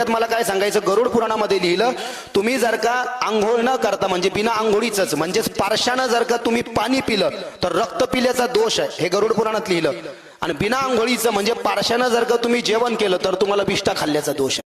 थोडक्यात मला काय सांगायचं? गरुड पुराणामध्ये लिहिलं तुम्ही जर का आंघोळ न करता म्हणजे बिना आंघोळीच म्हणजेच पारशानं जर का तुम्ही पाणी पिलं तर रक्त पिल्याचा दोष आहे. हे गरुड पुराणात लिहिलं. आणि बिना आंघोळीचं म्हणजे पारशानं जर का तुम्ही जेवण केलं तर तुम्हाला बिष्टा खाल्ल्याचा दोष आहे.